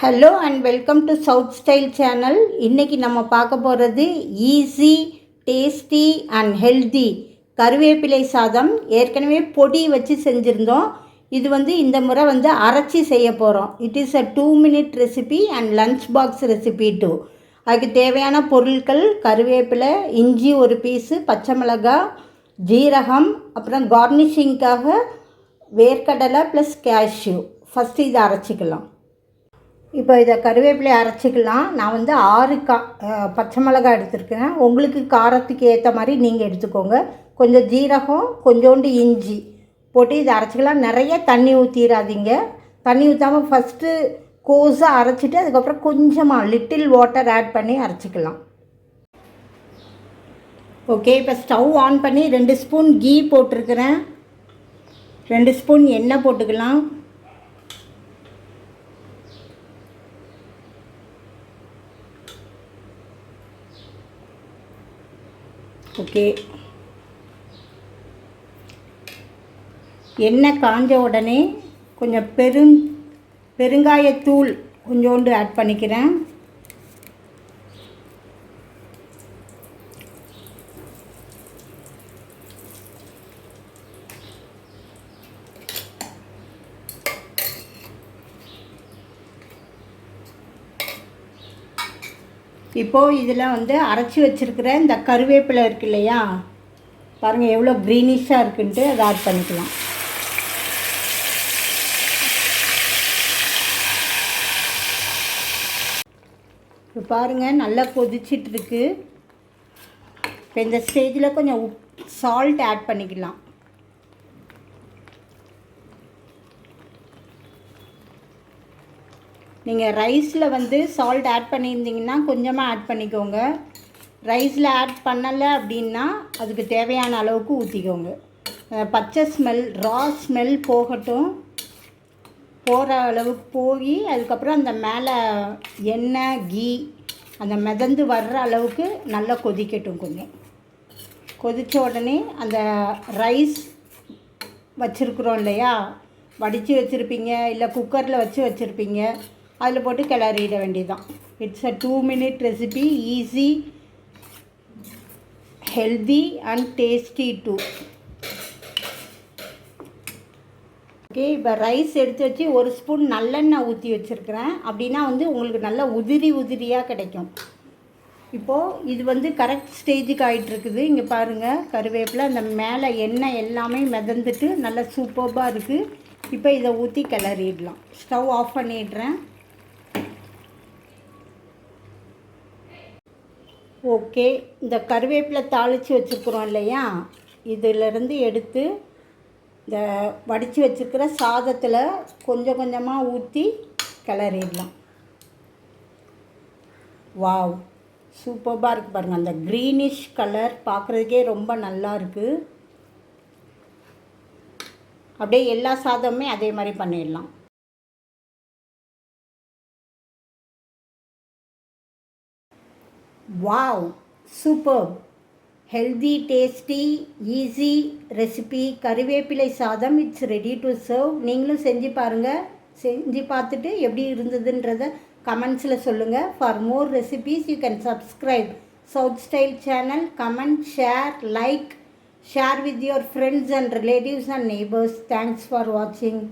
Hello and welcome to south style channel இன்றைக்கி நம்ம பார்க்க போகிறது ஈஸி டேஸ்டி அண்ட் ஹெல்தி கருவேப்பிலை சாதம் ஏற்கனவே பொடி வச்சு செஞ்சுருந்தோம். இது வந்து இந்த முறை வந்து அரைச்சி செய்ய போகிறோம் it is a two minute recipe and lunch box recipe too அதுக்கு தேவையான பொருட்கள் கருவேப்பிலை இஞ்சி ஒரு பீஸு பச்சை மிளகாய் ஜீரகம் அப்புறம் கார்னிஷிங்க்காக வேர்க்கடலை ப்ளஸ் கேஷ்யூ ஃபஸ்ட்டு இதை அரைச்சிக்கலாம். இப்போ இதை கருவேப்பிலை அரைச்சிக்கலாம். நான் வந்து ஆறு கா பச்சை மிளகாய் எடுத்திருக்கேன். உங்களுக்கு காரத்துக்கு ஏற்ற மாதிரி நீங்கள் எடுத்துக்கோங்க. கொஞ்சம் ஜீரகம் கொஞ்சோண்டு இஞ்சி போட்டு இதை அரைச்சிக்கலாம். நிறைய தண்ணி ஊற்றிடாதீங்க தண்ணி ஊற்றாமல் ஃபஸ்ட்டு கோஸாக அரைச்சிட்டு அதுக்கப்புறம் கொஞ்சமாக லிட்டில் வாட்டர் ஆட் பண்ணி அரைச்சிக்கலாம். ஓகே இப்போ ஸ்டவ் ஆன் பண்ணி ரெண்டு ஸ்பூன் கீ போட்டிருக்கிறேன். ரெண்டு ஸ்பூன் எண்ணெய் போட்டுக்கலாம். ஓகே. எண்ணெய் காஞ்ச உடனே கொஞ்சம் பெருங் பெருங்காயத்தூள் கொஞ்சோண்டு ஆட் பண்ணிக்கிறேன். இப்போது இதில் வந்து அரைச்சி வச்சுருக்கிற இந்த கருவேப்பிலை இருக்கு இல்லையா? பாருங்கள் எவ்வளோ க்ரீனிஷாக இருக்குன்ட்டு அதை ஆட் பண்ணிக்கலாம். இப்போ பாருங்கள் நல்லா கொதிச்சிட்ருக்கு இப்போ இந்த ஸ்டேஜில் கொஞ்சம் உப் சால்ட் ஆட் பண்ணிக்கலாம். நீங்கள் ரைஸில் வந்து சால்ட் ஆட் பண்ணியிருந்தீங்கன்னா கொஞ்சமாக ஆட் பண்ணிக்கோங்க. ரைஸில் ஆட் பண்ணலை அப்படின்னா அதுக்கு தேவையான அளவுக்கு ஊற்றிக்கோங்க பச்சை ஸ்மெல் ரா ஸ்மெல் போகட்டும். போகிற அளவுக்கு போய் அதுக்கப்புறம் அந்த மேலே எண்ணெய் கீ அந்த மிதந்து வர்ற அளவுக்கு நல்லா கொதிக்கட்டும் கொஞ்சம். கொதித்த உடனே அந்த ரைஸ் வச்சுருக்குறோம் இல்லையா? வடித்து வச்சுருப்பீங்க இல்லை குக்கரில் வச்சு வச்சுருப்பீங்க. அதில் போட்டு கிளறிட வேண்டியதுதான். It's a two minute recipe easy healthy and tasty too okay இப்போ ரைஸ் எடுத்து வச்சு ஒரு ஸ்பூன் நல்லெண்ணெய் ஊற்றி வச்சுருக்கிறேன். அப்படின்னா வந்து உங்களுக்கு நல்லா உதிரி உதிரியாக கிடைக்கும். இப்போது இது வந்து கரெக்ட் ஸ்டேஜுக்கு ஆகிட்டு இருக்குது இங்கே பாருங்கள் கருவேப்பிலை அந்த மேலே எண்ணெய் எல்லாமே மிதந்துட்டு நல்லா சூப்பர்பாக இருக்குது இப்போ இதை ஊற்றி கிளறிடலாம். ஸ்டவ் ஆஃப் பண்ணிடுறேன். ஓகே. இந்த கருவேப்பிலை தாளித்து வச்சுருக்குறோம் இல்லையா? இதிலிருந்து எடுத்து இந்த வடித்து வச்சுருக்கிற சாதத்தில் கொஞ்சம் கொஞ்சமாக ஊற்றி கிளறிடலாம். வாவ். சூப்பர்பாக இருக்குது பாருங்கள் அந்த க்ரீனிஷ் கலர் பார்க்குறதுக்கே ரொம்ப நல்லா இருக்குது அப்படியே எல்லா சாதமுமே அதே மாதிரி பண்ணிடலாம். Wow super. Healthy tasty easy recipe. கருவேப்பிலை சாதம் இட்ஸ் ரெடி டு சர்வ் நீங்களும் செஞ்சு பாருங்கள் செஞ்சு பார்த்துட்டு எப்படி இருந்ததுன்றத கமெண்ட்ஸில் சொல்லுங்கள் for more recipes you can subscribe south style channel comment share like share with your friends and relatives and neighbours thanks for வாட்சிங்